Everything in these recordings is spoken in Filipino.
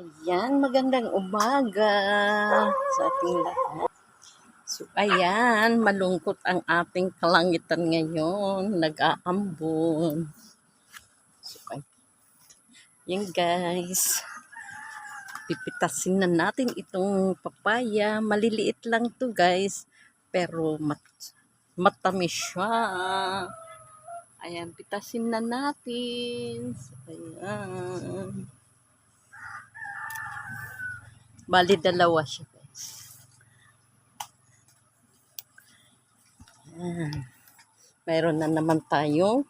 Ayan, magandang umaga sa ating lahat. So, ayan, malungkot ang ating kalangitan ngayon. Nag-aambon. So, ay, yan guys. Pipitasin na natin itong papaya. Maliliit lang to guys. Pero mat matamis siya. Ayan, pitasin na natin. So, ayan. Bali, dalawa siya. Mayroon na naman tayong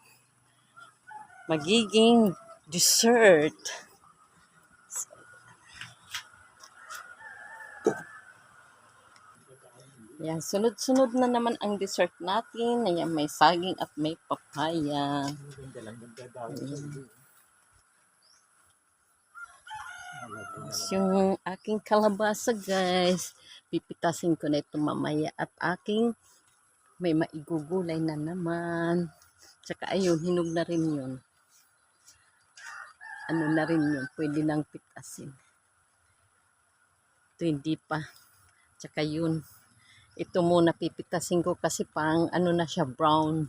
magiging dessert. Ayan, sunod-sunod na naman ang dessert natin. Ayan, may saging at may papaya. Ayan. Tapos yung aking kalabasa, guys, pipitasin ko na ito mamaya. At aking may maigugulay na naman. Tsaka ayun, hinog na rin yun. Ano na rin yun, pwede nang pitasin. Ito hindi pa. Tsaka yun, ito muna pipitasin ko kasi pang ano na siya, brown.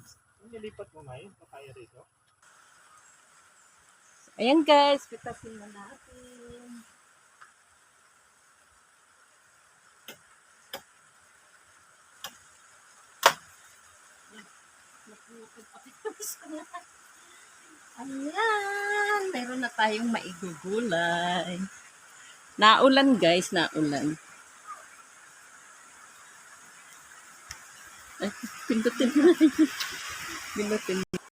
Nilipat mo ngayon, papaya rito? Ayan guys, pitasin na natin. Ayan, meron na tayong maigugulay. Naulan guys, naulan. Ay, pindutin na. Pindutin